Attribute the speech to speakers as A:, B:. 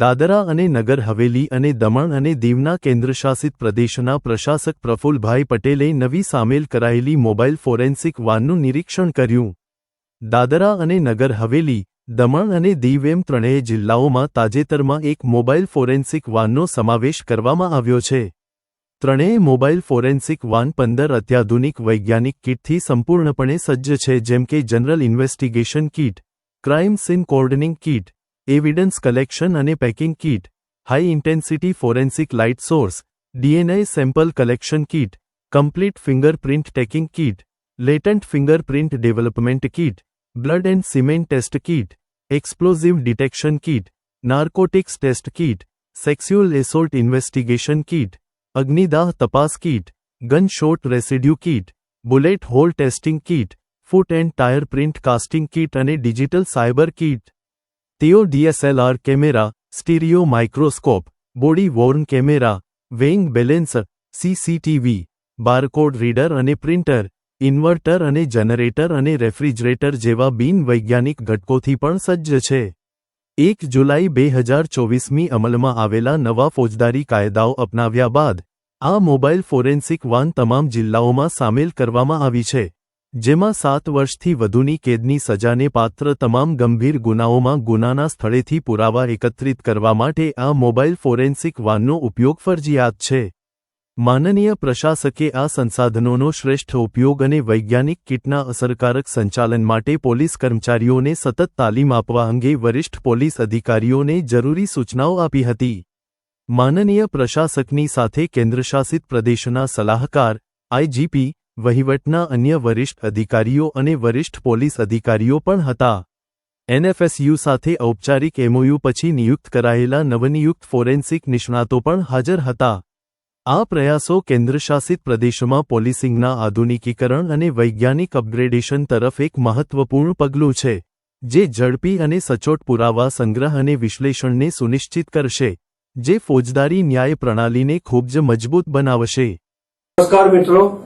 A: દાદરા અને નગર હવેલી અને દમણ અને દીવના કેન્દ્રશાસિત પ્રદેશના પ્રશાસક પ્રફુલભાઈ પટેલે નવી સામેલ કરાયેલી મોબાઈલ ફોરેન્સિક વાનનું નિરીક્ષણ કર્યું. દાદરા અને નગર હવેલી, દમણ અને દીવ એમ ત્રણેય જિલ્લાઓમાં તાજેતરમાં એક મોબાઈલ ફોરેન્સિક વાનનો સમાવેશ કરવામાં આવ્યો છે. ત્રણેય મોબાઈલ ફોરેન્સિક વાન પંદર અત્યાધુનિક વૈજ્ઞાનિક કીટથી સંપૂર્ણપણે સજ્જ છે જેમ કે general investigation kit, crime scene cordoning kit evidence collection અને packing kit high intensity forensic light source DNA sample collection kit complete fingerprint taking kit latent fingerprint development kit blood and semen test kit explosive detection kit narcotics test kit sexual assault investigation kit અગ્નિદાહ તપાસ kit gun shot residue kit bullet hole testing kit foot and tyre print casting kit અને digital cyber kit તેઓ DSLR camera, stereo microscope, body worn camera, weighing balancer CCTV barcode reader અને printer, inverter અને generator અને refrigerator જેવા બિનવૈજ્ઞાનિક ઘટકોથી પણ સજ્જ છે. એક જુલાઈ બે હજાર ચોવીસમી અમલમાં આવેલા નવા ફોજદારી કાયદાઓ અપનાવ્યા બાદ, આ મોબાઈલ ફોરેન્સિક વાન તમામ જિલ્લાઓમાં સામેલ કરવામાં આવી છે. જેમાં સાત વર્ષથી વધુની કેદની સજાને પાત્ર તમામ ગંભીર ગુનાઓમાં ગુનાના સ્થળેથી પુરાવા એકત્રિત કરવા માટે આ મોબાઈલ ફોરેન્સિક વાનનો ઉપયોગ ફરજિયાત છે. માનનીય પ્રશાસકે આ સંસાધનોનો શ્રેષ્ઠ ઉપયોગ અને વૈજ્ઞાનિક કિટના અસરકારક સંચાલન માટે પોલીસ કર્મચારીઓને સતત તાલીમ આપવા અંગે વરિષ્ઠ પોલીસ અધિકારીઓને જરૂરી સૂચનાઓ આપી હતી. માનનીય પ્રશાસકની સાથે કેન્દ્રશાસિત પ્રદેશના સલાહકાર આઈજીપી વહીવટના અન્ય વરિષ્ઠ અધિકારીઓ અને વરિષ્ઠ પોલીસ અધિકારીઓ પણ હતા. એનએફએસયુ સાથે ઔપચારિક એમઓયુ પછી નિયુક્ત કરાયેલા નવનિયુક્ત ફોરેન્સિક નિષ્ણાતો પણ હાજર હતા. આ પ્રયાસો કેન્દ્રશાસિત પ્રદેશોમાં પોલીસિંગના આધુનિકીકરણ અને વૈજ્ઞાનિક અપગ્રેડેશન તરફ એક મહત્વપૂર્ણ પગલું છે, જે ઝડપી અને સચોટ પુરાવા સંગ્રહ અને વિશ્લેષણને સુનિશ્ચિત કરશે, જે ફોજદારી ન્યાય પ્રણાલીને ખૂબ જ મજબૂત બનાવશે.
B: નમસ્કાર મિત્રો